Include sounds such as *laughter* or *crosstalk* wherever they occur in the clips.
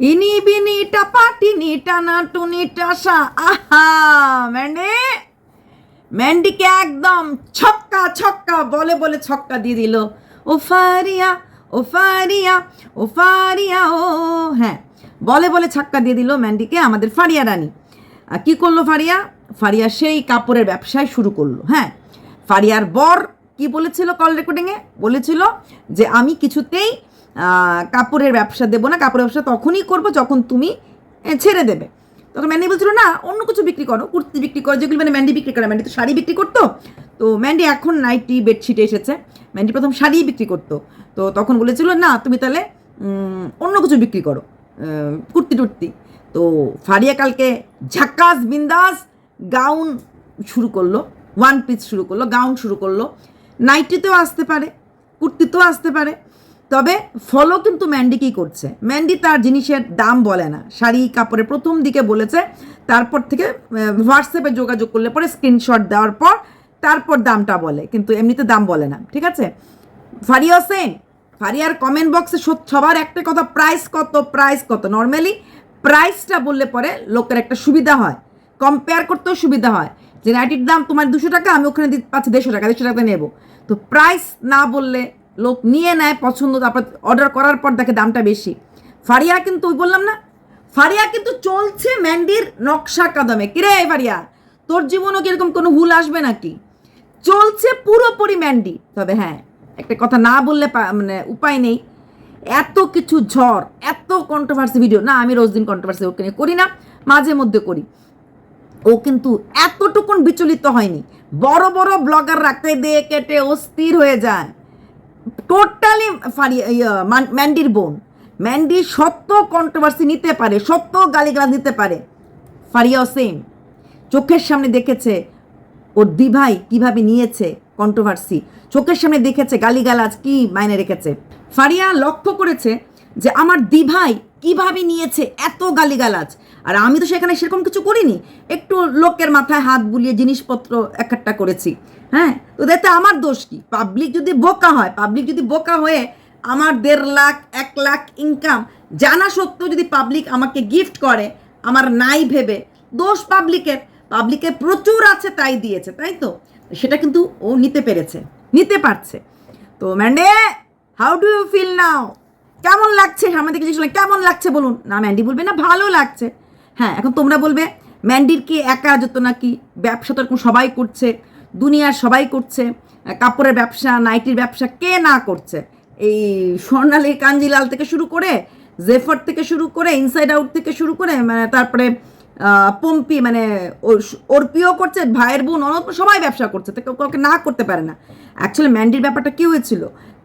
ইনি বিনি টাপাটিনি টানা টুনি টাসা আহা ম্যান্ডি ম্যান্ডিকে একদম ছক্কা ছক্কা, বলে বলে ছক্কা দিয়ে দিল। ও ফারিয়া ও ফারিয়া ও ফারিয়া, ও। হ্যাঁ বলে বলে ছক্কা দিয়ে দিল ম্যান্ডিকে আমাদের ফারিয়া রানী। আর কি করল ফারিয়া? ফারিয়া সেই কাপড়ের ব্যবসায় শুরু করল। হ্যাঁ ফারিয়ার বর কি বলেছিল কল রেকর্ডিংয়ে? বলেছিল যে আমি কিছুতেই কাপড়ের ব্যবসা দেবো না, কাপড়ের ব্যবসা তখনই করব যখন তুমি ছেড়ে দেবে। তখন ম্যান্ডি বলছিল, না, অন্য কিছু বিক্রি করো, কুর্তি বিক্রি করো, যেগুলো মানে ম্যান্ডি বিক্রি করে ম্যান্ডি তো শাড়ি বিক্রি করতো। তো ম্যান্ডি এখন নাইটি বেডশিটে এসেছে। ম্যান্ডি প্রথম শাড়ি বিক্রি করতো। তো তখন বলেছিল, না, তুমি তাহলে অন্য কিছু বিক্রি করো কুর্তি টুর্তি। তো ফারিয়া কালকে ঝাক্কাস, বিন্দাস গাউন শুরু করল ওয়ান পিস শুরু করল গাউন শুরু করল। নাইটিতেও আসতে পারে, কুর্তিতেও আসতে পারে। তবে ফলো কিন্তু ম্যান্ডি কী করছে। ম্যান্ডি তার জিনিসের দাম বলে না। শাড়ি কাপড়ে প্রথম দিকে বলেছে, তারপর থেকে হোয়াটসঅ্যাপে যোগাযোগ করলে পরে স্ক্রিনশট দেওয়ার পর তারপর দামটা বলে, কিন্তু এমনিতে দাম বলে না, ঠিক আছে? ফারিয়া সেম ফারিয়ার কমেন্ট বক্সে সবার একটা কথা প্রাইস কত প্রাইস কত? নর্মালি প্রাইসটা বললে পরে লোকের একটা সুবিধা হয়। কম্পেয়ার করতেও সুবিধা হয়। যে নাইটির দাম তোমার দুশো টাকা, আমি ওখানে পাচ্ছি দেড়শো টাকা দেড়শো টাকা নেব। তো প্রাইস না বললে লোক নিয়ে নেয় পছন্দ, তারপর অর্ডার করার পর দেখে দামটা বেশি। ফারিয়া কিন্তু, ওই বললাম না? ফারিয়া কিন্তু চলছে ম্যান্ডির নকশা কাদমে। কিরে ফারিয়া, তোর জীবনও কীরকম কোনো ভুল আসবে নাকি? চলছে পুরোপুরি ম্যান্ডি। তবে হ্যাঁ একটা কথা না বললে মানে উপায় নেই। এত কিছু ঝড়, এত কন্ট্রোভার্সি ভিডিও না, আমি রোজ দিন কন্ট্রোভার্সি ওকে নিয়ে করি না, মাঝে মধ্যে করি। ও কিন্তু এতটুকুন বিচলিত হয়নি। বড় বড় ব্লগার রাখতে দিয়ে কেটে অস্থির হয়ে যায়। টোটালি ইয়া, ম্যান্ডির বোন। ম্যান্ডি সত্য কন্ট্রোভার্সি নিতে পারে সত্য গালিগালাজ নিতে পারে। ফারিয়াও সেম চোখের সামনে দেখেছে ওর দিভাই কীভাবে নিয়েছে কন্ট্রোভার্সি চোখের সামনে দেখেছে গালিগালাজ কি মাইনে রেখেছে। ফারিয়া লক্ষ্য করেছে যে আমার দিভাই কীভাবে নিয়েছে এত গালিগালাজ। আর আমি তো সেখানে সেরকম কিছু করিনি। একটু লোকের মাথায় হাত বুলিয়ে জিনিসপত্র একটা করেছি। হ্যাঁ? তো দেখতে আমার দোষ কি? পাবলিক যদি বোকা হয় পাবলিক যদি বোকা হয়ে আমার দেড় লাখ, এক লাখ ইনকাম জানা সত্ত্বেও যদি পাবলিক আমাকে গিফট করে, আমার নাই ভেবে, দোষ পাবলিকের পাবলিকের প্রচুর আছে, তাই দিয়েছে, তাই তো? সেটা কিন্তু ও নিতে পেরেছে, নিতে পারছে। তো Mandy how do you feel now কেমন লাগছে? থেকে জিজ্ঞেস কেমন লাগছে বলুন? না ম্যান্ডি বলবে না, ভালো লাগছে। হ্যাঁ এখন তোমরা বলবে ম্যান্ডির কি একা যেত নাকি ব্যবসা তো এরকম সবাই করছে, দুনিয়ার সবাই করছে, কাপড়ের ব্যবসা নাইটির ব্যবসা কে না করছে? এই স্বর্ণালী কাঞ্জিলাল থেকে শুরু করে জেফার থেকে শুরু করে ইনসাইড আউট থেকে শুরু করে মানে তারপরে পম্পি মানে অর্পিও করছে, ভাইয়ের বোন, অনন্ত সবাই ব্যবসা করছে, তো কেউ কাউকে না করতে পারে না। অ্যাকচুয়ালি ম্যান্ডির ব্যাপারটা কী হয়েছিল?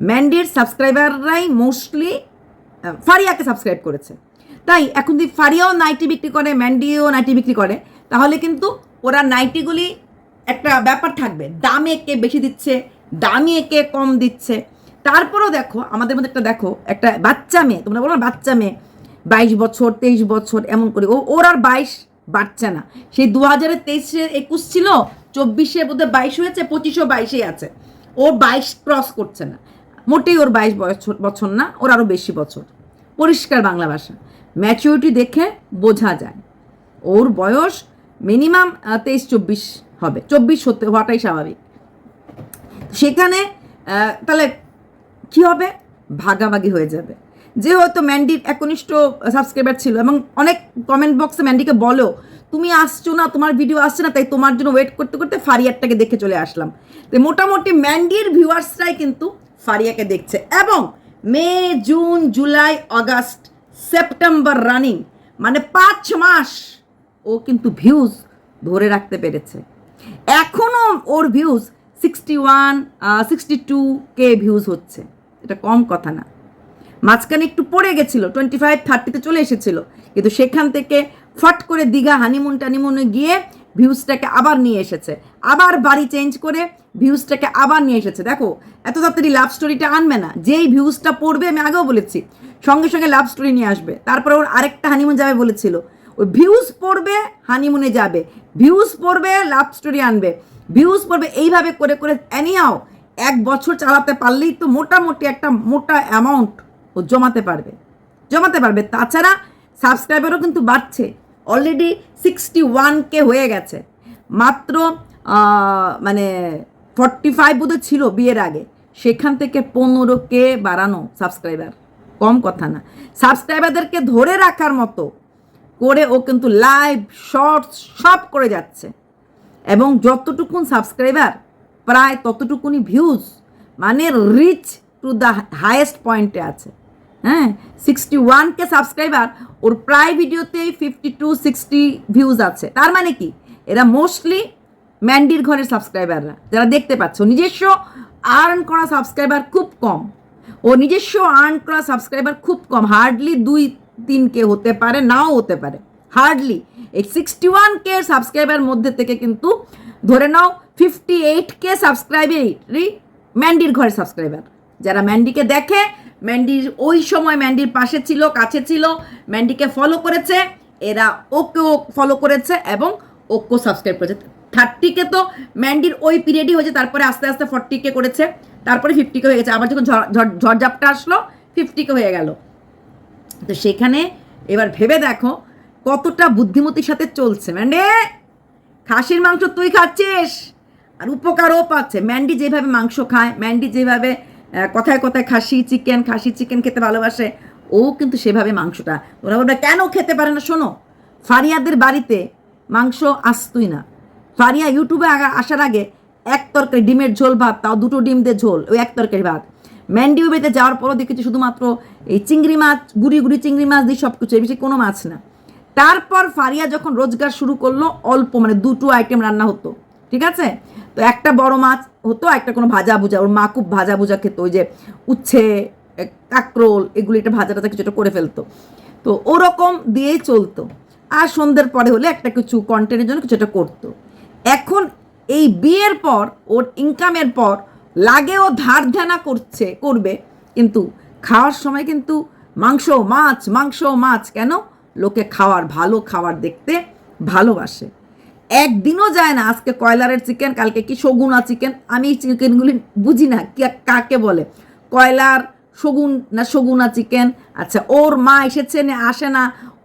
ম্যান্ডির সাবস্ক্রাইবাররাই মোস্টলি ফারিয়াকে সাবস্ক্রাইব করেছে। তাই এখন যদি ফারিয়াও নাইটি বিক্রি করে, ম্যান্ডিও নাইটি বিক্রি করে, তাহলে কিন্তু ওরা নাইটিগুলি একটা ব্যাপার থাকবে। দামে কে বেশি দিচ্ছে, দামে কে কম দিচ্ছে। তারপরেও দেখো, আমাদের মধ্যে একটা দেখো, একটা বাচ্চা মেয়ে, তোমরা বলো বাচ্চা মেয়ে, বাইশ বছর, তেইশ বছর, এমন করে, ও ওর আর বাইশ বাড়ছে না। সেই দু হাজারের তেইশে একুশ ছিল চব্বিশে বোধহয় বাইশ হয়েছে, পঁচিশও বাইশেই আছে। ও বাইশ ক্রস করছে না। মোটেই ওর বাইশ বছর বছর না, ওর আরও বেশি বছর। পরিষ্কার বাংলা ভাষা। ম্যাচুরিটি দেখে বোঝা যায়। ওর বয়স মিনিমাম তেইশ, চব্বিশ হবে। চব্বিশ হতে হওয়াটাই স্বাভাবিক। সেখানে তাহলে কি হবে? ভাগাভাগি হয়ে যাবে। যে হয়তো ম্যান্ডির একনিষ্ঠ সাবস্ক্রাইবার ছিল এবং অনেক কমেন্ট বক্সে ম্যান্ডিকে বলো, তুমি আসছো না, তোমার ভিডিও আসছে না, তাই তোমার জন্য ওয়েট করতে করতে ফারিয়ারটাকে দেখে চলে আসলাম। তো মোটামুটি ম্যান্ডির ভিউয়ার্সরাই কিন্তু ফারিয়াকে দেখছে এবং May, June, July August September running মানে পাঁচ মাস ও কিন্তু ভিউজ ধরে রাখতে পেরেছে। এখনও ওর views sixty one sixty two K views হচ্ছে। এটা কম কথা না। মাঝখানে একটু পড়ে গেছিল টোয়েন্টি ফাইভ থার্টিতে চলে এসেছিল। কিন্তু সেখান থেকে ফট করে দীঘা হানিমুন টানিমুনে গিয়ে ভিউজটাকে আবার নিয়ে এসেছে। আবার বাড়ি চেঞ্জ করে ভিউজটাকে আবার নিয়ে এসেছে। দেখো, এত তাড়াতাড়ি লাভ স্টোরিটা আনবে না। যেই ভিউজটা পড়বে, আমি আগেও বলেছি, সঙ্গে সঙ্গে লাভ স্টোরি নিয়ে আসবে। তারপরে ওর আরেকটা হানিমুন যাবে বলেছিল। ওই ভিউজ পড়বে হানিমুনে যাবে। ভিউজ পড়বে লাভ স্টোরি আনবে। ভিউজ পড়বে, এইভাবে করে করে এনিহাও এক বছর চালাতে পারলেই তো মোটামুটি একটা মোটা অ্যামাউন্ট ও জমাতে পারবে। জমাতে পারবে। তাছাড়া সাবস্ক্রাইবারও কিন্তু বাড়ছে। অলরেডি সিক্সটি ওয়ান কে হয়ে গেছে। মাত্র মানে ফর্টি ফাইভ বোধহয় ছিল বিয়ের আগে। সেখান থেকে পনেরো কে বাড়ানো সাবস্ক্রাইবার কম কথা না। সাবস্ক্রাইবারদেরকে ধরে রাখার মতো করে ও কিন্তু লাইভ শর্টস সব করে যাচ্ছে। এবং যতটুকুন সাবস্ক্রাইবার প্রায় ততটুকুনি ভিউজ মানে রিচ টু দ্য হায়েস্ট পয়েন্টে আছে। হ্যাঁ সিক্সটি ওয়ান কে সাবস্ক্রাইবার ওর প্রায় ভিডিওতেই ফিফটি টু সিক্সটি ভিউজ আছে। তার মানে কি? এরা মোস্টলি ম্যান্ডির ঘরের সাবস্ক্রাইবাররা যারা দেখতে পাচ্ছ নিজস্ব আর্ন করা সাবস্ক্রাইবার খুব কম। ও নিজস্ব আর্ন করা সাবস্ক্রাইবার খুব কম। হার্ডলি দুই তিন কে হতে পারে, নাও হতে পারে। হার্ডলি এই সিক্সটি ওয়ান কে সাবস্ক্রাইবার মধ্যে থেকে কিন্তু ধরে নাও ফিফটি এইট কে সাবস্ক্রাইবারই ম্যান্ডির ঘরের সাবস্ক্রাইবার যারা ম্যান্ডিকে দেখে ম্যান্ডির ওই সময় ম্যান্ডির পাশে ছিল, কাছে ছিল, ম্যান্ডিকে ফলো করেছে, এরা ওকেও ফলো করেছে এবং ওকেও সাবস্ক্রাইব করেছে। থার্টিকে তো ম্যান্ডির ওই পিরিয়ডই হয়েছে, তারপরে আস্তে আস্তে ফর্টিকে করেছে, তারপরে ফিফটিকে হয়ে গেছে, আবার যখন ঝড়- ঝড়- ঝড়ঝাপটা আসলো ফিফটিকে হয়ে গেল। তো সেখানে এবার ভেবে দেখো কতটা বুদ্ধিমতির সাথে চলছে। ম্যান্ডে, খাসির মাংস তুই খাচ্ছিস? আর উপকারও পাচ্ছে। ম্যান্ডি যেভাবে মাংস খায়, ম্যান্ডি যেভাবে কথায় কথায় খাসি চিকেন খাসি চিকেন খেতে ভালোবাসে। ও কিন্তু সেভাবে মাংসটা ওরা বলবে, কেন খেতে পারে না? শোনো, ফারিয়াদের বাড়িতে মাংস আসতই না। ফারিয়া ইউটিউবে আসার আগে এক তরকারি ডিমের ঝোল ভাত, তাও দুটো ডিম দিয়ে ঝোল, ওই এক তরকারি ভাত। ম্যান্ডি বেতে যাওয়ার পরও দেখেছি শুধুমাত্র এই চিংড়ি মাছ, গুড়ি গুড়ি চিংড়ি মাছ দিয়ে সব কিছু এই বেশি কোনো মাছ না। তারপর ফারিয়া যখন রোজগার শুরু করল, অল্প মানে দুটো আইটেম রান্না হতো, ঠিক আছে? তো একটা বড় মাছ হতো একটা কোনো ভাজা ভুজা, ওর মা খুব ভাজা ভুজা খেত, ওই যে উচ্ছে কাঁকরোল, এগুলো একটা ভাজা টাজা কিছুটা করে ফেলতো। তো ওরকম দিয়েই চলতো। আর সন্ধ্যের পরে হলে একটা কিছু কন্টেন্টের জন্য কিছু একটা করতো। এখন এই বিয়ের পর, ওর ইনকামের পর লাগে ও ধার ধ্যানা করছে, করবে, কিন্তু খাওয়ার সময় কিন্তু মাংস, মাছ মাংস, মাছ, কেন? লোকে খাওয়ার, ভালো খাওয়ার দেখতে ভালোবাসে। একদিনও যায় না আজকে কয়লারের চিকেন কালকে কি সগুনা চিকেন আমি এই চিকেনগুলি বুঝি না কাকে বলে? কয়লার সগুন না সগুনা চিকেন আচ্ছা ওর মা এসেছে না আসে না,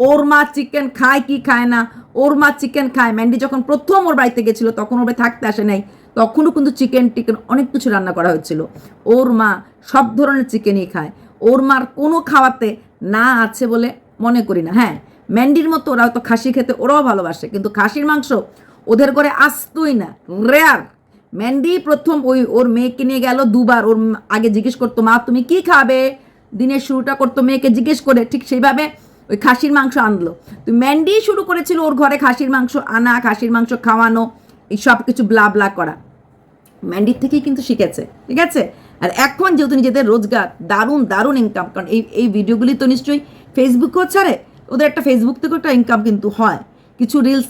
ওর মা চিকেন খায় কি খায় না, ওর মা চিকেন খায়। ম্যান্ডি যখন প্রথম ওর বাড়িতে গেছিল, তখন ওর থাকতে আসে নাই, তখনও কিন্তু চিকেন টিকেন অনেক কিছু রান্না করা হয়েছিল। ওর মা সব ধরনের চিকেনই খায়। ওর মার কোনো খাওয়াতে না আছে বলে মনে করি না। হ্যাঁ ম্যান্ডির মতো ওরা তো খাসি খেতে, ওরাও ভালোবাসে, কিন্তু খাসির মাংস ওদের করে আসতোই না রেয়ার ম্যান্ডি প্রথম ওই ওর মেয়েকে নিয়ে গেল দুবার, ওর আগে জিজ্ঞেস করতো, মা, তুমি কি খাবে? দিনের শুরুটা করতো মেয়েকে জিজ্ঞেস করে, ঠিক সেইভাবে ওই খাসির মাংস আনলো। তো ম্যান্ডি শুরু করেছিল ওর ঘরে খাসির মাংস আনা, খাসির মাংস খাওয়ানো, এই সব কিছু ব্লা ব্লা করা। ম্যান্ডির থেকেই কিন্তু শিখেছে, ঠিক আছে? আর এখন যেহেতু নিজেদের রোজগার, দারুণ দারুণ ইনকাম কারণ এই এই ভিডিওগুলি তো নিশ্চয়ই ফেসবুকেও ছাড়ে ওদের একটা ফেসবুক থেকেও একটা ইনকাম কিন্তু হয়। কিছু রিলস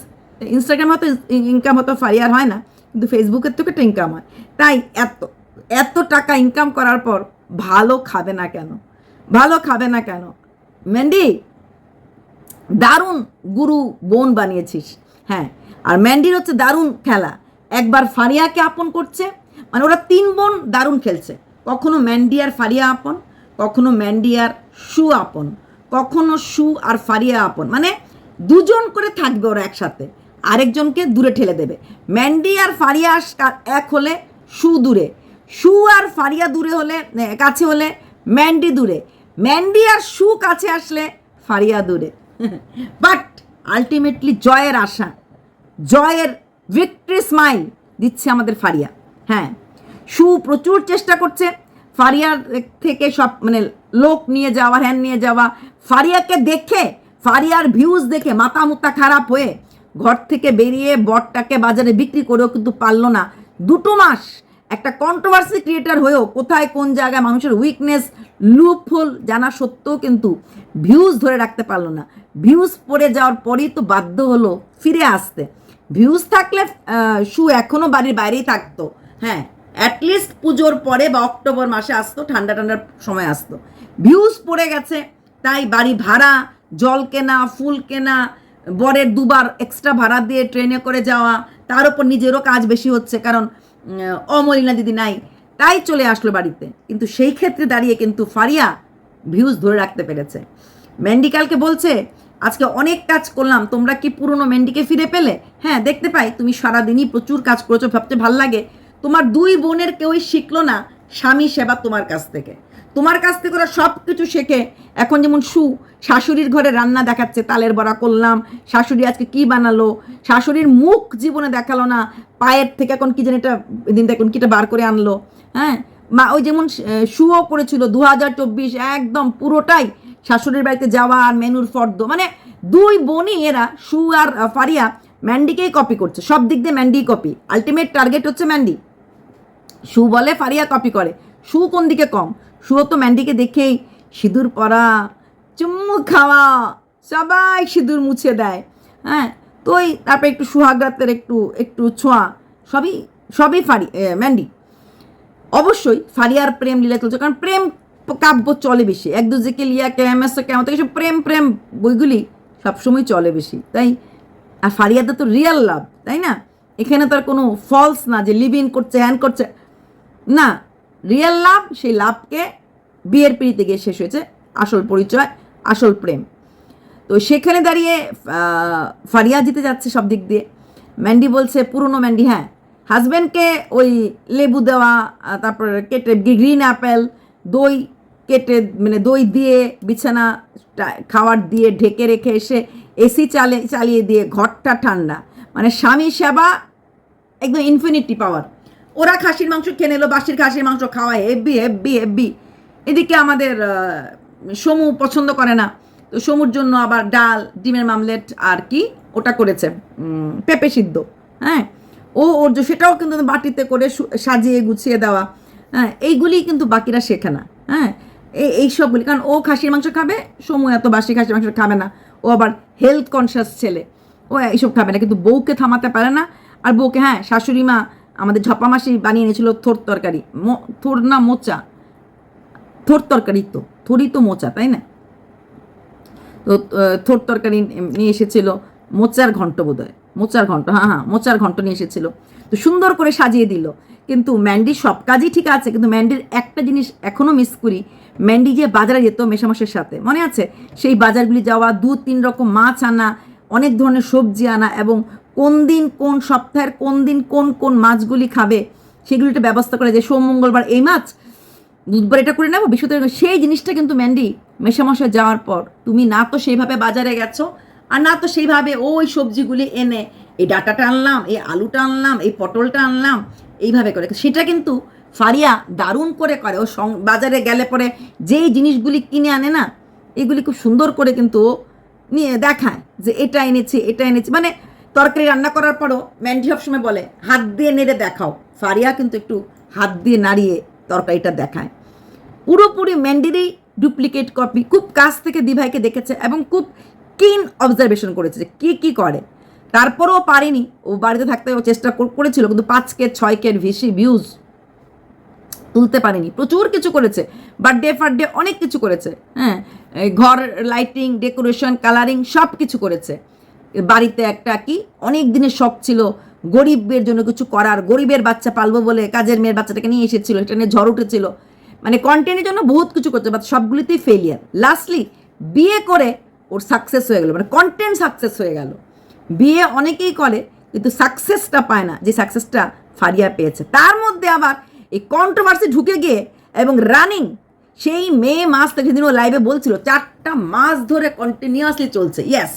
ইনস্টাগ্রাম হয়তো ইনকাম হয়তো ফারিয়ার হয় না, কিন্তু ফেসবুকের থেকে একটা ইনকাম হয়। তাই এত এত টাকা ইনকাম করার পর ভালো খাবে না কেন? ভালো খাবে না কেন? ম্যান্ডি দারুণ গুরু বোন বানিয়েছিস। হ্যাঁ আর ম্যান্ডির হচ্ছে দারুণ খেলা। একবার ফারিয়াকে আপন করছে মানে ওরা তিন বোন দারুণ খেলছে। কখনো ম্যান্ডি আর ফারিয়া আপন, কখনো ম্যান্ডি আর সু আপন। কখনো সু আর ফারিয়া আপন। মানে দুজন করে থাকবে ওরা একসাথে। আরেকজনকে দূরে ঠেলে দেবে। ম্যান্ডি আর ফারিয়া এক হলে সু দূরে। সু আর ফারিয়া দূরে হলে কাছে হলে ম্যান্ডি দূরে। ম্যান্ডি আর সু কাছে আসলে ফারিয়া দূরে। *laughs* বাট আলটিমেটলি জয়ের আশা, জয়ের ভিক্টরি স্মাইল দিচ্ছে আমাদের ফারিয়া। হ্যাঁ সু প্রচুর চেষ্টা করছে। ফারিয়ার থেকে সব মানে লোক নিয়ে যাওয়া, হ্যান নিয়ে যাওয়া। ফারিয়াকে দেখে, ফারিয়ার ভিউজ দেখে মাথা মুতা খারাপ হয়ে ঘর থেকে বেরিয়ে বটটাকে বাজারে বিক্রি করেও কিন্তু পারল না। দুটো মাস একটা কন্ট্রোভার্সি ক্রিয়েটার হয়েও কোথায় কোন জায়গায় মানুষের উইকনেস লুপহোল জানা সত্ত্বেও কিন্তু ভিউজ ধরে রাখতে পারল না। ভিউজ পড়ে যাওয়ার পরেই তো বাধ্য হলো ফিরে আসতে। ভিউজ থাকলে শু এখনও বাড়ির বাইরেই থাকতো। হ্যাঁ অ্যাটলিস্ট পুজোর পরে বা অক্টোবর মাসে আসতো ঠান্ডা ঠান্ডার সময় আসতো। ভিউজ পড়ে গেছে, তাই বাড়ি ভাড়া, জল কেনা, ফুল কেনা, বরের দুবার এক্সট্রা ভাড়া দিয়ে ট্রেনে করে যাওয়া, তার উপর নিজেরও কাজ বেশি হচ্ছে, কারণ অমলিনা দিদি নাই, তাই চলে আসলো বাড়িতে। কিন্তু সেই ক্ষেত্রে দাঁড়িয়ে কিন্তু ফারিয়া ভিউজ ধরে রাখতে পেরেছে। ম্যান্ডিকালকে বলছে, আজকে অনেক কাজ করলাম, তোমরা কি পুরনো মেন্ডিকে ফিরে পেলে? হ্যাঁ দেখতে পাই, তুমি সারাদিনই প্রচুর কাজ করেছ, ভাবতে ভালো লাগে। তোমার দুই বোনের কেউই শিখলো না, স্বামী সেবা তোমার কাছ থেকে। তোমার কাছ থেকে ওরা সব কিছু শেখে। এখন যেমন সু, শাশুড়ির ঘরে রান্না দেখাচ্ছে, তালের বড়া করলাম, শাশুড়ি আজকে কি বানালো, শাশুড়ির মুখ জীবনে দেখাল না, পায়ের থেকে এখন কি যেন এটা দিন দেখুন কিটা বার করে আনলো। হ্যাঁ? মা, ওই যেমন শুও করেছিল দু হাজার চব্বিশ, একদম পুরোটাই শাশুড়ির বাড়িতে যাওয়া আর মেনুর ফর্দ। মানে দুই বোনই এরা, সু আর ফারিয়া, ম্যান্ডিকেই কপি করছে। সব দিক দিয়ে ম্যান্ডি কপি আলটিমেট টার্গেট হচ্ছে ম্যান্ডি। সু বলে, ফারিয়া কপি করে। সু কোন দিকে কম? সুও তো ম্যান্ডিকে দেখেই, সিঁদুর পরা, চুম্মু খাওয়া, সবাই সিঁদুর মুছে দেয়। হ্যাঁ তো ওই তারপরে একটু সুহাগ্রাতের একটু একটু ছোঁয়া, সবই সবই ফারি ম্যান্ডি। অবশ্যই ফারিয়ার প্রেম লীলা চলছে, কারণ প্রেম কাব্য চলে বেশি। এক দুজেকে লিয়া কেমস কেমন থেকে সব প্রেম প্রেম বইগুলি সবসময় চলে বেশি, তাই? আর ফারিয়াতে তো রিয়েল লাভ তাই না? এখানে তো আর কোনো ফলস না যে লিভ ইন করছে হ্যান করছে। না রিয়েল লাভ, সেই লাভকে বিয়ের পিড়িতে গিয়ে শেষ হয়েছে আসল পরিচয়, আসল প্রেম। তো সেখানে দাঁড়িয়ে ফারিয়া জিতে যাচ্ছে সব দিক দিয়ে। ম্যান্ডি বলছে, পুরনো ম্যান্ডি হ্যাঁ হাজব্যান্ডকে ওই লেবু দেওয়া তারপর কেটে গ্রিন অ্যাপেল দই কেটে মানে দই দিয়ে বিছানা খাবার দিয়ে ঢেকে রেখে এসে এসি চালে, চালিয়ে দিয়ে ঘরটা ঠান্ডা। মানে স্বামী সেবা একদম ইনফিনিটি পাওয়ার ওরা খাসির মাংস খেয়ে নিলো বাসির খাসির মাংস খাওয়ায় হেব্বি হেব্বি হেব্বি এদিকে আমাদের সমু পছন্দ করে না। তো সমুর জন্য আবার ডাল, ডিমের মামলেট আর কি ওটা করেছে পেঁপে সিদ্ধ হ্যাঁ। ও, ওর সেটাও কিন্তু বাটিতে করে সাজিয়ে গুছিয়ে দেওয়া হ্যাঁ। এইগুলি কিন্তু বাকিরা শেখে না হ্যাঁ। এই এই সবগুলি, কারণ ও খাসির মাংস খাবে, সমু এত বাসি খাসির মাংস খাবে না। ও আবার হেলথ কনসিয়াস ছেলে। ও এইসব খাবে না, কিন্তু বউকে থামাতে পারে না। আর বউকে হ্যাঁ শাশুড়ি মা আমাদের ঝপামাসি বানিয়ে এনেছিল থোর তরকারি। থোর না মোচা। থোর তরকারি তো, থোরই তো মোচা, তাই না? তো থোর তরকারি নিয়ে এসেছিল মোচার ঘন্ট বোধ হয় মোচার ঘন্ট হ্যাঁ হ্যাঁ মোচার ঘন্ট নিয়ে এসেছিল। তো সুন্দর করে সাজিয়ে দিল। কিন্তু ম্যান্ডির সব কাজই ঠিক আছে, কিন্তু ম্যান্ডির একটা জিনিস এখনও মিস করি। ম্যান্ডি যে বাজারে যেত মেশামশের সাথে। মনে আছে? সেই বাজারগুলি যাওয়া দু তিন রকম মাছ আনা, অনেক ধরনের সবজি আনা এবং কোন দিন কোন সপ্তাহের কোন দিন কোন কোন মাছগুলি খাবে, সেগুলি একটা ব্যবস্থা করে যে সোম, মঙ্গলবার এই মাছ বুধবার এটা করে নেব, বৃহস্পতিবার সেই জিনিসটা কিন্তু ম্যান্ডি মেশামশায় যাওয়ার পর, তুমি না তো সেইভাবে বাজারে গেছো, আর না তো সেইভাবে ওই সবজিগুলি এনে, এই ডাটাটা আনলাম, এই আলুটা আনলাম, এই পটলটা আনলাম, এইভাবে করে। সেটা কিন্তু ফারিয়া দারুণ করে করে। ও বাজারে গেলে পরে যেই জিনিসগুলি কিনে আনে না, এগুলি খুব সুন্দর করে কিন্তু নিয়ে দেখায় যে এটা এনেছি এটা এনেছি। মানে তরকারি রান্না করার পরও ম্যান্ডি সবসময় বলে, হাত দিয়ে নেড়ে দেখাও। ফারিয়া কিন্তু একটু হাত দিয়ে নাড়িয়ে তরকারিটা দেখায়। পুরোপুরি ম্যান্ডিরই ডুপ্লিকেট কপি। খুব কাছ থেকে দিভাইকে দেখেছে এবং খুব কিন অবজারভেশন করেছে যে কী কী করে। তারপরেও পারেনি। ও বাড়িতে থাকতে ও চেষ্টা করেছিল, কিন্তু পাঁচ কে ছয় কের বেশি ভিউজ তুলতে পারেনি। প্রচুর কিছু করেছে। বার্থডে ফার্থডে অনেক কিছু করেছে। হ্যাঁ ঘর লাইটিং ডেকোরেশন কালারিং সব কিছু করেছে। বাড়িতে একটা কি, অনেক দিনের শখ ছিল গরিবের জন্য কিছু করার, গরিবের বাচ্চা পালবো বলে কাজের মেয়ের বাচ্চাটাকে নিয়ে এসেছিল, এটা নিয়ে ঝড় উঠেছিল। মানে কন্টেন্টের জন্য বহুত কিছু করছে বাট সবগুলিতেই ফেলিয়ার লাস্টলি বিয়ে করে ওর সাকসেস হয়ে গেল মানে কন্টেন্ট সাকসেস হয়ে গেল। বিয়ে অনেকেই করে, কিন্তু সাকসেসটা পায় না, যে সাকসেসটা ফারিয়া পেয়েছে। তার মধ্যে আবার এই কন্ট্রোভার্সি ঢুকে গিয়ে এবং রানিং সেই মে মাস থেকে যেদিন ও লাইভে বলছিল, চারটা মাস ধরে কন্টিনিউয়াসলি চলছে ইয়েস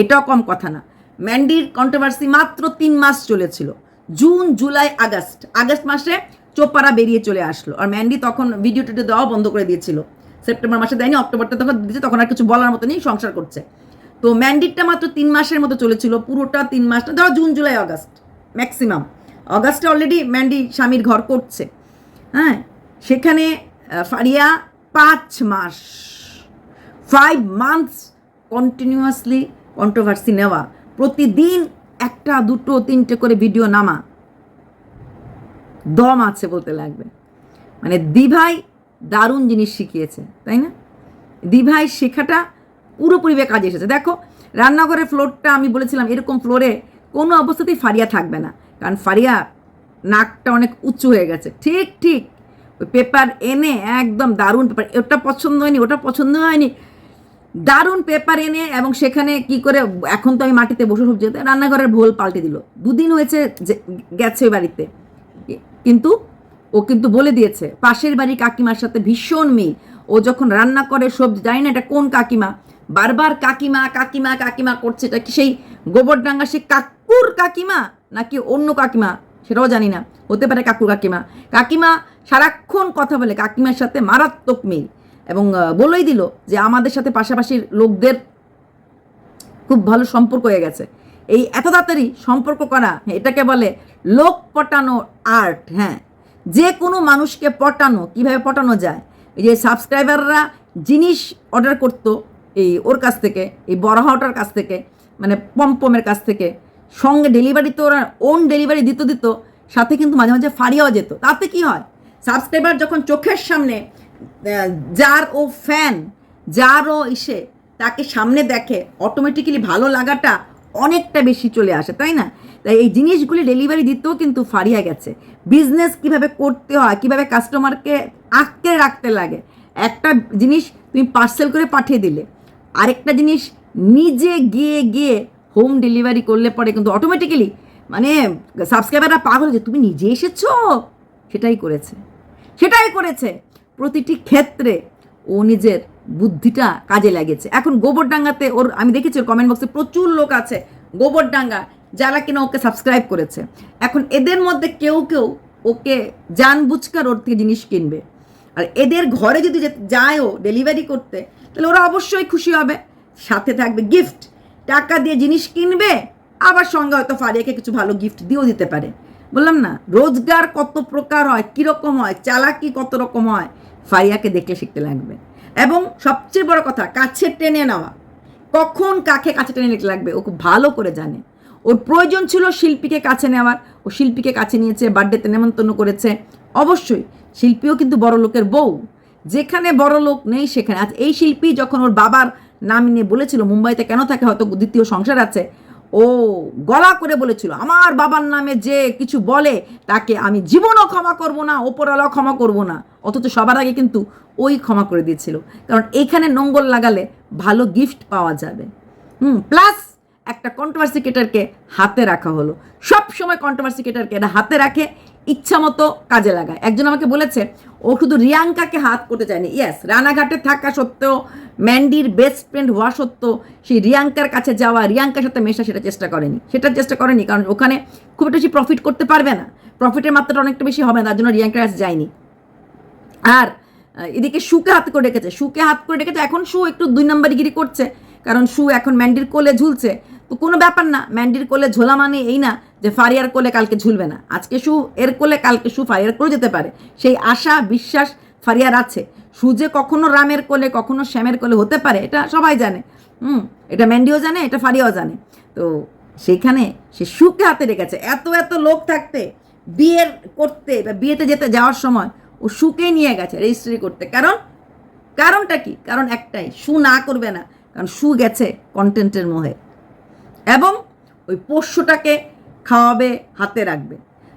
এটাও কম কথা না। ম্যান্ডির কন্ট্রোভার্সি মাত্র তিন মাস চলেছিল। June, July, August. আগস্ট মাসে চোপারা বেরিয়ে চলে আসলো। আর ম্যান্ডি তখন ভিডিও টিডিও দেওয়া বন্ধ করে দিয়েছিল। সেপ্টেম্বর মাসে দেয়নি, অক্টোবরটা তখন দিয়েছে, তখন আর কিছু বলার মতো নেই, সংসার করছে। তো ম্যান্ডিটটা মাত্র তিন মাসের মতো চলেছিল, পুরোটা তিন মাস না, ধরো জুন, জুলাই, আগস্ট ম্যাক্সিমাম অগাস্টে অলরেডি ম্যান্ডি স্বামীর ঘর করছে। হ্যাঁ সেখানে ফারিয়া পাঁচ মাস ফাইভ মান্থস কন্টিনিউয়াসলি কন্ট্রোভার্সি নেওয়া। প্রতিদিন একটা, দুটো, তিনটে করে ভিডিও নামা। দম আছে বলতে লাগবে। মানে দিভাই দারুণ জিনিস শিখিয়েছে, তাই না? দিভাই শেখাটা পুরোপুরি কাজে এসেছে। দেখো, রান্নাঘরের ফ্লোরটা আমি বলেছিলাম, এরকম ফ্লোরে কোনো অবস্থাতেই ফারিয়া থাকবে না। কারণ ফারিয়া নাকটা অনেক উঁচু হয়ে গেছে। ঠিক ঠিক। ওই পেপার এনে একদম দারুণ পেপার ওটা পছন্দ হয়নি, ওটা পছন্দ হয়নি। দারুণ পেপার এনে এবং সেখানে কি করে এখন তো আমি মাটিতে বসে সবজি রান্নাঘরের ভোল পাল্টে দিল। দুদিন হয়েছে গেছে ওই বাড়িতে। কিন্তু ও কিন্তু বলে দিয়েছে, পাশের বাড়ি কাকিমার সাথে ভীষণ মিল। ও যখন রান্না করে সবজি, জানি না এটা কোন কাকিমা। বারবার কাকিমা কাকিমা কাকিমা করছে, এটা কি সেই গোবরডাঙ্গা সে কাকুর কাকিমা নাকি অন্য কাকিমা? সেটাও জানি না। হতে পারে কাকুর কাকিমা। কাকিমা সারাক্ষণ কথা বলে, কাকিমার সাথে মারাত্মক মিল। এবং বলেই দিল যে আমাদের সাথে পাশাপাশি লোকদের খুব ভালো সম্পর্ক হয়ে গেছে। এই এত তাড়াতাড়ি সম্পর্ক করা, এটাকে বলে লোক পটানো আর্ট হ্যাঁ। যে কোনো মানুষকে পটানো, কীভাবে পটানো যায়? এই যে সাবস্ক্রাইবাররা জিনিস অর্ডার করতো এই ওর কাছ থেকে, এই বড়হাওটার কাছ থেকে মানে পমপমের কাছ থেকে, সঙ্গে ডেলিভারি তো ওরা ওন ডেলিভারি দিত দিত, সাথে কিন্তু মাঝে মাঝে ফাড়িয়েও যেত। তাতে কি হয়? সাবস্ক্রাইবার যখন চোখের সামনে যার ও ফ্যান যার ও ইসে তাকে সামনে দেখে অটোমেটিক্যালি ভালো লাগাটা অনেকটা বেশি চলে আসে, তাই না? তাই এই জিনিসগুলি ডেলিভারি দিতেও কিন্তু ফারিয়া গেছে। বিজনেস কীভাবে করতে হয়, কীভাবে কাস্টমারকে আটকে রাখতে লাগে, একটা জিনিস তুমি পার্সেল করে পাঠিয়ে দিলে। আরেকটা জিনিস, নিজে গিয়ে গিয়ে হোম ডেলিভারি করলে পরে কিন্তু অটোমেটিক্যালি মানে সাবস্ক্রাইবাররা পাগল যে, তুমি নিজে এসেছ? সেটাই করেছে। সেটাই করেছে। প্রতিটি ক্ষেত্রে ও নিজের বুদ্ধিটা কাজে লাগেছে এখন গোবরডাঙ্গাতে ওর, আমি দেখেছি ওর কমেন্ট বক্সে প্রচুর লোক আছে গোবরডাঙ্গা, যারা কিনা ওকে সাবস্ক্রাইব করেছে। এখন এদের মধ্যে কেউ কেউ ওকে জানবুঝকার ওর থেকে জিনিস কিনবে। আর এদের ঘরে যদি যায় ও ডেলিভারি করতে, তাহলে ওরা অবশ্যই খুশি হবে। সাথে থাকবে গিফট টাকা দিয়ে জিনিস কিনবে, আবার সঙ্গে হয়তো ফারিয়াকে কিছু ভালো গিফট দিয়েও দিতে পারে। বললাম না, রোজগার কত প্রকার হয়, কীরকম হয়, চালাকি কত রকম হয় ফারিয়াকে দেখলে শিখতে লাগবে। এবং সবচেয়ে বড় কথা, কাছে টেনে নেওয়া। কখন কাকে কাছে টেনে নিতে লাগবে, ও খুব ভালো করে জানে। ওর প্রয়োজন ছিল শিল্পীকে কাছে নেওয়ার। ও শিল্পীকে কাছে নিয়েছে বার্থডেতে নেমন্তন্ন করেছে। অবশ্যই, শিল্পীও কিন্তু বড় লোকের বউ। যেখানে বড় লোক নেই, সেখানে। আজ এই শিল্পী যখন ওর বাবার নাম নিয়ে বলেছিল, মুম্বাইতে কেন থাকে? হয়তো দ্বিতীয় সংসার আছে। ও গলা করে বলেছিল, আমার বাবার নামে যে কিছু বলে, তাকে আমি জীবনও ক্ষমা করব না, ওপরওয়ালাও ক্ষমা করব না। অথচ সবার আগে কিন্তু ওই ক্ষমা করে দিয়েছিল। কারণ এইখানে নোঙ্গল লাগালে ভালো গিফট পাওয়া যাবে। হুম প্লাস একটা কন্ট্রোভার্সি কেটারকে হাতে রাখা হলো। সব সময় কন্ট্রোভার্সি এটা হাতে রাখে, ইচ্ছা মতো কাজে লাগায়। একজন আমাকে বলেছে, ও শুধু রিয়াঙ্কাকে হাত করতে চায়নি ইয়েস রানাঘাটে থাকা সত্ত্বেও ম্যান্ডির বেস্ট ফ্রেন্ড হওয়া সত্ত্বেও সেই রিয়াঙ্কার কাছে যাওয়া, রিয়াঙ্কার সাথে মেশা সেটা চেষ্টা করেনি। সেটার চেষ্টা করেনি, কারণ ওখানে খুব একটা বেশি প্রফিট করতে পারবে না। প্রফিটের মাত্রাটা অনেকটা বেশি হবে না, তার জন্য রিয়াঙ্কার কাছে যায়নি। আর এদিকে সুকে হাত করে রেখেছে সুকে হাত করে রেখেছে এখন সু একটু দুই নম্বরগিরি করছে। কারণ সু এখন ম্যান্ডির কোলে ঝুলছে। তো কোনো ব্যাপার না, ম্যান্ডির কোলে ঝোলা মানে এই না যে ফারিয়ার কোলে কালকে ঝুলবে না। আজকে সু এর কোলে, কালকে সু ফারিয়ার কোলে যেতে পারে। সেই আশা, বিশ্বাস ফারিয়ার আছে। সু যে কখনো রামের কোলে, কখনো শ্যামের কোলে হতে পারে, এটা সবাই জানে। হুম, এটা ম্যান্ডিও জানে, এটা ফারিয়াও জানে। তো সেইখানে সে সুকে হাতে রেখেছে। এত এত লোক থাকতে, বিয়ের করতে বা বিয়েতে যেতে যাওয়ার সময় ও সুকে নিয়ে গেছে রেজিস্ট্রি করতে। কারণ, কারণটা কি? কারণ একটাই শু না করবে না। কারণ শু গেছে কন্টেন্টের মোহে। এবং ওই পোষ্যটাকে খাওয়াবে, হাতে রাখবে।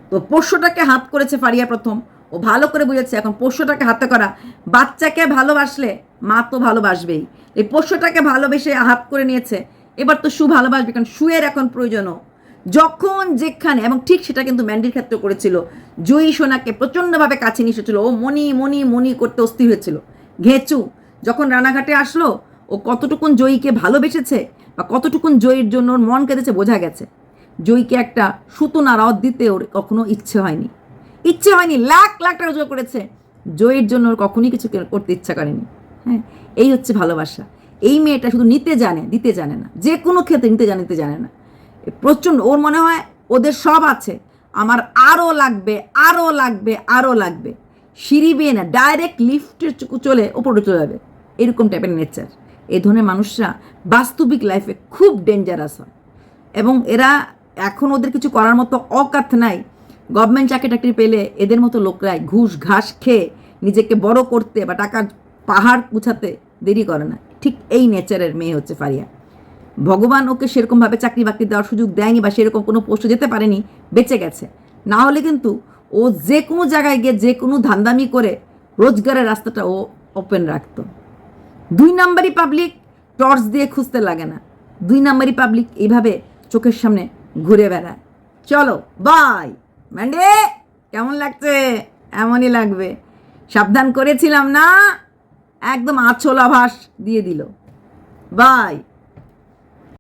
তো পোষ্যটাকে হাত করেছে ফারিয়া প্রথম। ও ভালো করে বুঝেছে, এখন পোষ্যটাকে হাতে করা। বাচ্চাকে ভালোবাসলে মা তো ভালোবাসবেই। এই পোষ্যটাকে ভালোবেসে হাত করে নিয়েছে। এবার তো শু ভালোবাসবে, কারণ শুয়ের এখন প্রয়োজনও। যখন যেখানে, এবং ঠিক সেটা কিন্তু ম্যান্ডির ক্ষেত্রে করেছিল। জয়ী সোনাকে প্রচণ্ডভাবে কাছে নিয়ে এসেছিল। ও মনি মনি মনি করতে অস্থির হয়েছিল। ঘেঁচু, যখন রানাঘাটে আসলো, ও কতটুকুন জয়ীকে ভালোবেসেছে বা কতটুকুন জয়ীর জন্য ওর মন কেঁদেছে বোঝা গেছে। জয়ীকে একটা সুতো না রদ দিতে ওর কখনো ইচ্ছে হয়নি। ইচ্ছে হয়নি, লাখ লাখ টাকা রোজগার করেছে। জয়ীর জন্য ওর কখনই কিছু করতে ইচ্ছা করেনি। হ্যাঁ এই হচ্ছে ভালোবাসা। এই মেয়েটা শুধু নিতে জানে, দিতে জানে না। যে কোনো ক্ষেত্রে নিতে জানে দিতে জানে না। প্রচণ্ড ওর মনে হয় ওদের সব আছে। আমার আরও লাগবে আরও লাগবে আরও লাগবে। সিঁড়ি বেয়ে না, ডাইরেক্ট লিফটে চলে ওপরে চলে যাবে। এরকম টাইপের নেচার। এই ধরনের মানুষরা বাস্তবিক লাইফে খুব ডেঞ্জারাস হয়। এবং এরা এখন ওদের কিছু করার মতো অকাত নাই। গভর্নমেন্ট চাকরি টাকরি পেলে এদের মতো লোকরাই ঘুষ, ঘাস খেয়ে নিজেকে বড় করতে বা টাকার পাহাড় গুছাতে দেরি করে না। ঠিক এই নেচারের মেয়ে হচ্ছে ফারিয়া। ভগবান ওকে সেরকমভাবে চাকরি বাকরি দেওয়ার সুযোগ দেয়নি বা সেরকম কোনো পোস্ট যেতে পারেনি, বেঁচে গেছে। না হলে কিন্তু ও যে কোনো জায়গায় গিয়ে যে কোনো ধান্দামি করে রোজগারের রাস্তাটা ও ওপেন রাখত। দুই নাম্বারই পাবলিক টর্চ দিয়ে খুঁজতে লাগে না। দুই নাম্বারই পাবলিক এইভাবে চোখের সামনে ঘুরে বেড়ায়। চলো বাই ম্যান্ডে কেমন লাগছে? এমনই লাগবে। সাবধান করেছিলাম না, একদম আছল আভাস দিয়ে দিল। বাই